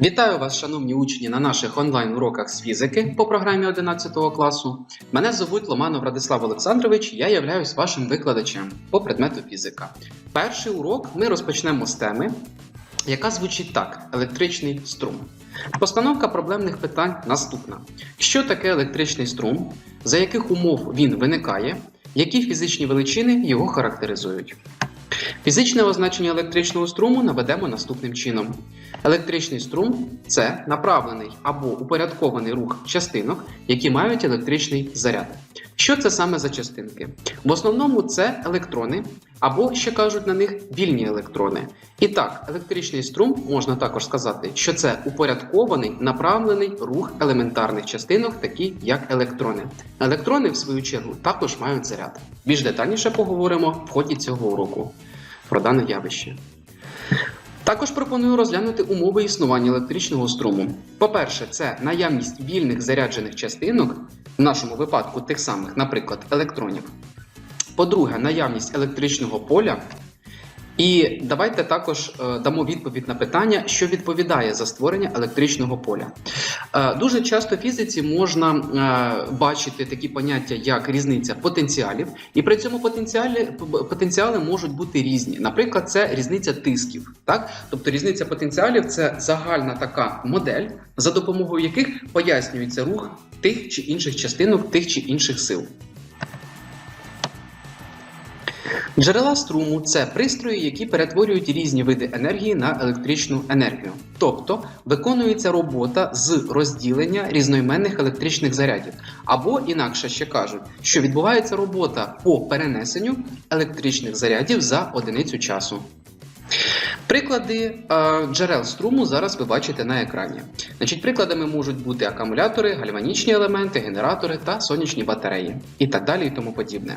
Вітаю вас, шановні учні, на наших онлайн-уроках з фізики по програмі 11 класу. Мене звуть Ломанов Радислав Олександрович, я являюсь вашим викладачем по предмету фізика. Перший урок ми розпочнемо з теми, яка звучить так: електричний струм. Постановка проблемних питань наступна: що таке електричний струм, за яких умов він виникає, які фізичні величини його характеризують. Фізичне означення електричного струму наведемо наступним чином. Електричний струм це направлений або упорядкований рух частинок, які мають електричний заряд. Що це саме за частинки? В основному це електрони, або ще кажуть на них вільні електрони. І так, електричний струм можна також сказати, що це упорядкований направлений рух елементарних частинок, такі як електрони. Електрони, в свою чергу, також мають заряд. Більш детальніше поговоримо в ході цього уроку про дане явище. Також пропоную розглянути умови існування електричного струму. По-перше, це наявність вільних заряджених частинок, в нашому випадку тих самих, наприклад, електронів. По-друге, наявність електричного поля. І давайте також е, дамо відповідь на питання, що відповідає за створення електричного поля. Е, дуже часто в фізиці можна е, бачити такі поняття, як різниця потенціалів, і при цьому потенціалі, потенціали можуть бути різні. Наприклад, це різниця тисків. Так? Тобто різниця потенціалів це загальна така модель, за допомогою яких пояснюється рух тих чи інших частинок, тих чи інших сил. Джерела струму це пристрої, які перетворюють різні види енергії на електричну енергію. Тобто виконується робота з розділення різноіменних електричних зарядів. Або інакше ще кажуть, що відбувається робота по перенесенню електричних зарядів за одиницю часу. Приклади е, джерел струму зараз ви бачите на екрані. Значить, прикладами можуть бути акумулятори, гальванічні елементи, генератори та сонячні батареї і так далі і тому подібне.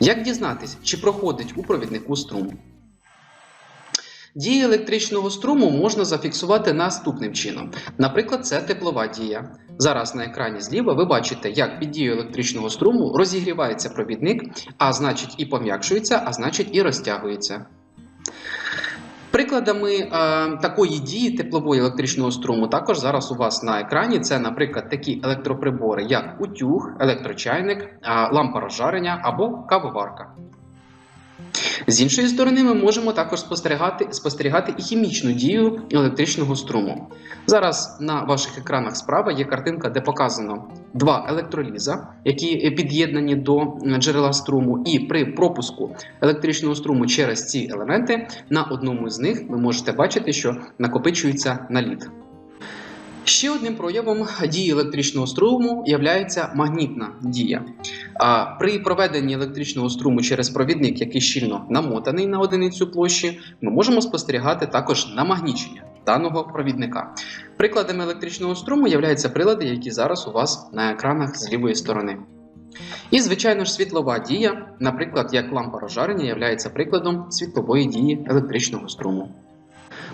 Як дізнатись, чи проходить у провіднику струм? Дію електричного струму можна зафіксувати наступним чином. Наприклад, це теплова дія. Зараз на екрані зліва ви бачите, як під дією електричного струму розігрівається провідник, а значить і пом'якшується, а значить і розтягується. Прикладами е, такої дії теплової електричного струму також зараз у вас на екрані це, наприклад, такі електроприбори, як утюг, електрочайник, е, лампа розжарення або кавоварка. З іншої сторони, ми можемо також спостерігати, спостерігати і хімічну дію електричного струму. Зараз на ваших екранах справа є картинка, де показано два електроліза, які під'єднані до джерела струму, і при пропуску електричного струму через ці елементи на одному з них ви можете бачити, що накопичується наліт. Ще одним проявом дії електричного струму є магнітна дія. При проведенні електричного струму через провідник, який щільно намотаний на одиницю площі, ми можемо спостерігати також намагнічення даного провідника. Прикладами електричного струму являються прилади, які зараз у вас на екранах з лівої сторони. І, звичайно ж, світлова дія, наприклад, як лампа розжарення, є прикладом світлової дії електричного струму.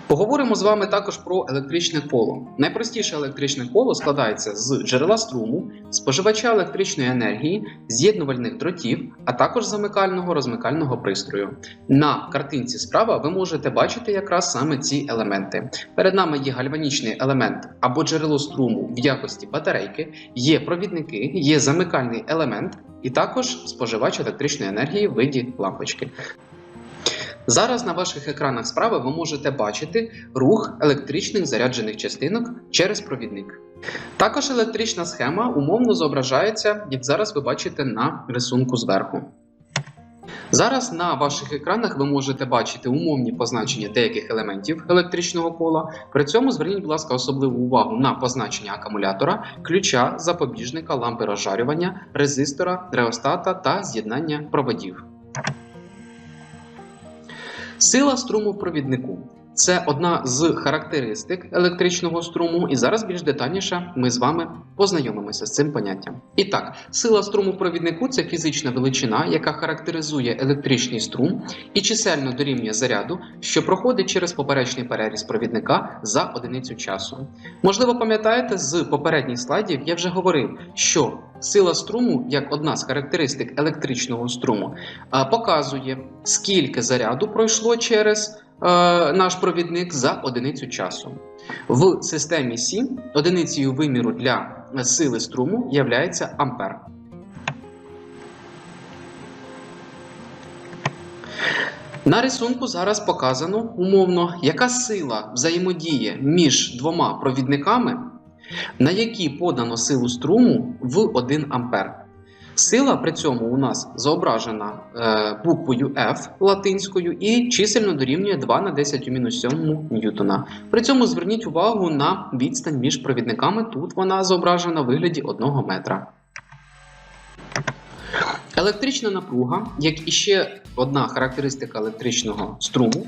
Поговоримо з вами також про електричне коло. Найпростіше електричне коло складається з джерела струму, споживача електричної енергії, з'єднувальних дротів, а також замикального розмикального пристрою. На картинці справа ви можете бачити якраз саме ці елементи. Перед нами є гальванічний елемент або джерело струму в якості батарейки, є провідники, є замикальний елемент і також споживач електричної енергії в виді лампочки. Зараз на ваших екранах справа ви можете бачити рух електричних заряджених частинок через провідник. Також електрична схема умовно зображається, як зараз ви бачите на рисунку зверху. Зараз на ваших екранах ви можете бачити умовні позначення деяких елементів електричного кола. При цьому зверніть, будь ласка, особливу увагу на позначення акумулятора, ключа, запобіжника, лампи розжарювання, резистора, реостата та з'єднання проводів. Сила струму в провіднику це одна з характеристик електричного струму, і зараз більш детальніше ми з вами познайомимося з цим поняттям. І так, сила струму провіднику це фізична величина, яка характеризує електричний струм і чисельно дорівнює заряду, що проходить через поперечний переріз провідника за одиницю часу. Можливо, пам'ятаєте, з попередніх слайдів я вже говорив, що сила струму, як одна з характеристик електричного струму, показує, скільки заряду пройшло через наш провідник за одиницю часу. В системі Сі одиницею виміру для сили струму є ампер. На рисунку зараз показано умовно, яка сила взаємодіє між двома провідниками, на які подано силу струму в 1 ампер. Сила при цьому у нас зображена е, буквою F латинською і чисельно дорівнює 2 на 10 у мінус 7 ньютона. При цьому зверніть увагу на відстань між провідниками. Тут вона зображена в вигляді 1 метра. Електрична напруга, як іще одна характеристика електричного струму,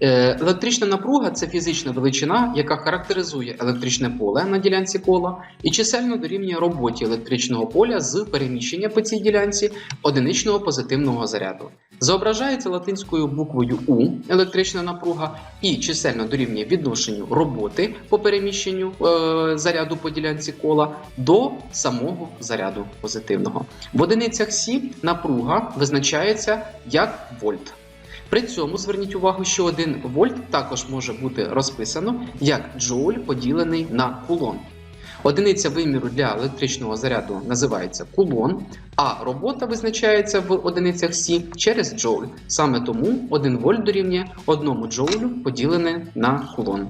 електрична напруга це фізична величина, яка характеризує електричне поле на ділянці кола і чисельно дорівнює роботі електричного поля з переміщення по цій ділянці одиничного позитивного заряду. Зображається латинською буквою У електрична напруга і чисельно дорівнює відношенню роботи по переміщенню е, заряду по ділянці кола до самого заряду позитивного. В одиницях Сі напруга визначається як вольт. При цьому зверніть увагу, що 1 вольт також може бути розписано як джоуль поділений на кулон. Одиниця виміру для електричного заряду називається кулон, а робота визначається в одиницях Сі через джоуль. Саме тому 1 вольт дорівнює 1 джоулю поділене на кулон.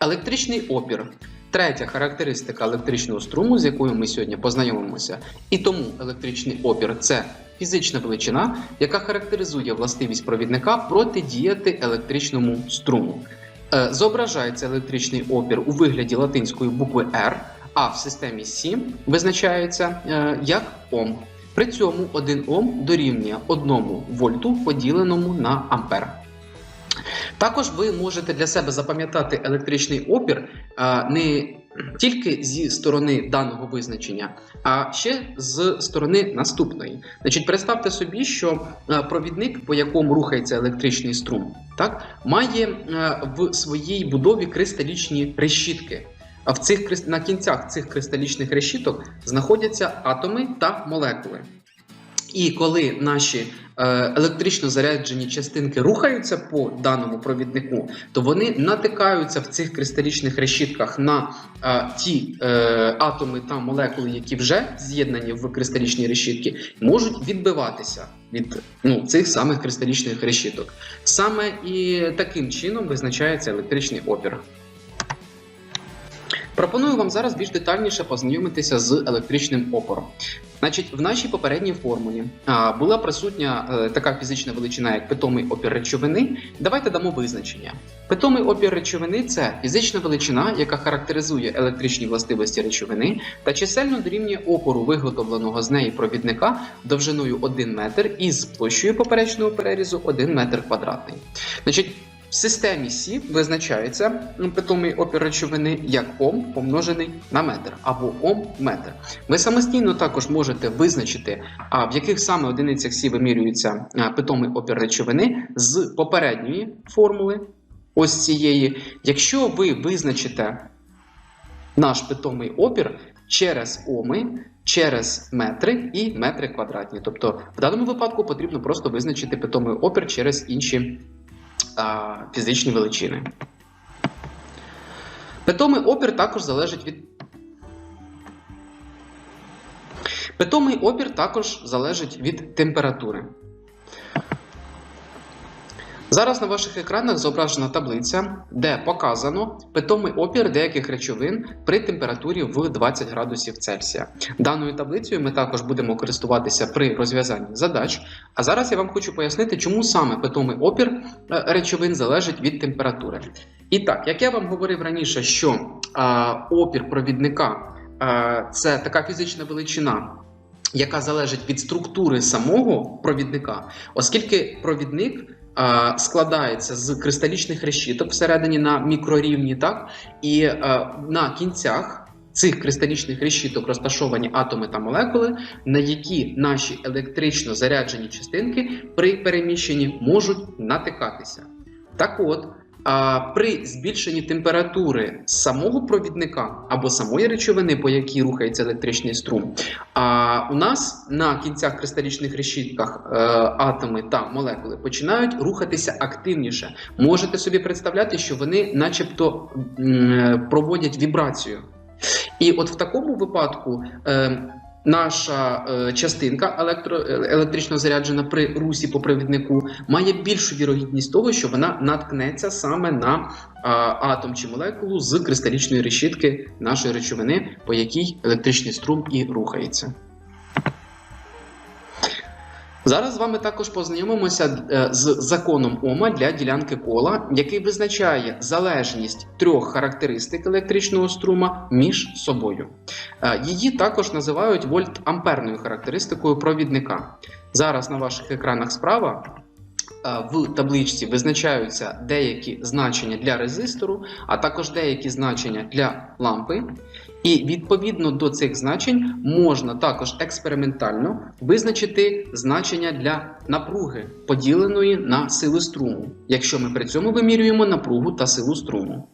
Електричний опір. Третя характеристика електричного струму, з якою ми сьогодні познайомимося. І тому електричний опір це фізична величина, яка характеризує властивість провідника протидіяти електричному струму. Е, зображається електричний опір у вигляді латинської букви R, а в системі Сі визначається е, як Ом. При цьому 1 Ом дорівнює 1 вольту поділеному на ампер. Також ви можете для себе запам'ятати електричний опір не тільки зі сторони даного визначення, а ще з сторони наступної. Значить, представте собі, що провідник, по якому рухається електричний струм, так, має в своїй будові кристалічні решітки. А в цих на кінцях цих кристалічних решіток знаходяться атоми та молекули. І коли наші е, електрично заряджені частинки рухаються по даному провіднику, то вони натикаються в цих кристалічних решітках на е, ті е, атоми та молекули, які вже з'єднані в кристалічні решітки, можуть відбиватися від ну, цих самих кристалічних решіток. Саме і таким чином визначається електричний опір. Пропоную вам зараз більш детальніше познайомитися з електричним опором. Значить, в нашій попередній формулі а, була присутня а, е, така фізична величина, як питомий опір речовини. Давайте дамо визначення. Питомий опір речовини це фізична величина, яка характеризує електричні властивості речовини та чисельно дорівнює опору виготовленого з неї провідника довжиною 1 метр із площею поперечного перерізу 1 метр квадратний. Значить, в системі Сі визначається питомий опір речовини як Ом помножений на метр або Ом метр. Ви самостійно також можете визначити, в яких саме одиницях Сі вимірюється питомий опір речовини з попередньої формули, ось цієї. Якщо ви визначите наш питомий опір через Оми, через метри і метри квадратні. Тобто, в даному випадку потрібно просто визначити питомий опір через інші фізичні величини. Питомий опір також залежить від. Питомий опір також залежить від температури. Зараз на ваших екранах зображена таблиця, де показано питомий опір деяких речовин при температурі в 20 градусів Цельсія. Даною таблицею ми також будемо користуватися при розв'язанні задач. А зараз я вам хочу пояснити, чому саме питомий опір е, речовин залежить від температури. І так, як я вам говорив раніше, що а, опір провідника а, це така фізична величина. Яка залежить від структури самого провідника, оскільки провідник складається з кристалічних решіток всередині на мікрорівні, так і на кінцях. Цих кристалічних решіток розташовані атоми та молекули, на які наші електрично заряджені частинки при переміщенні можуть натикатися. Так от, при збільшенні температури самого провідника або самої речовини, по якій рухається електричний струм, а, у нас на кінцях кристалічних решітках е, атоми та молекули починають рухатися активніше. Можете собі представляти, що вони, начебто, проводять вібрацію. І от в такому випадку. Наша е, частинка електро, електрично заряджена при русі по провіднику має більшу вірогідність того, що вона наткнеться саме на е, атом чи молекулу з кристалічної решітки нашої речовини, по якій електричний струм і рухається. Зараз з вами також познайомимося е, з законом Ома для ділянки кола, який визначає залежність трьох характеристик електричного струма між собою. Е, Її також називають вольт-амперною характеристикою провідника. Зараз на ваших екранах справа е, в табличці визначаються деякі значення для резистору, а також деякі значення для лампи. І відповідно до цих значень можна також експериментально визначити значення для напруги, поділеної на сили струму, якщо ми при цьому вимірюємо напругу та силу струму.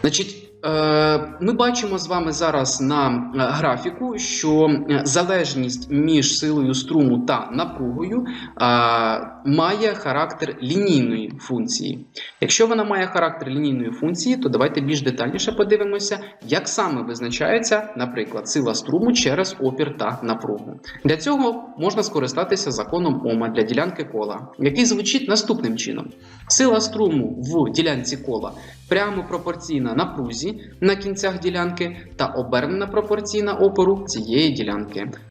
Значить, ми бачимо з вами зараз на е, графіку, що е, залежність між силою струму та напругою е, має характер лінійної функції. Якщо вона має характер лінійної функції, то давайте більш детальніше подивимося, як саме визначається, наприклад, сила струму через опір та напругу. Для цього можна скористатися законом Ома для ділянки кола, який звучить наступним чином: сила струму в ділянці кола прямо пропорційна напрузі на кінцях ділянки та обернена пропорційна опору цієї ділянки.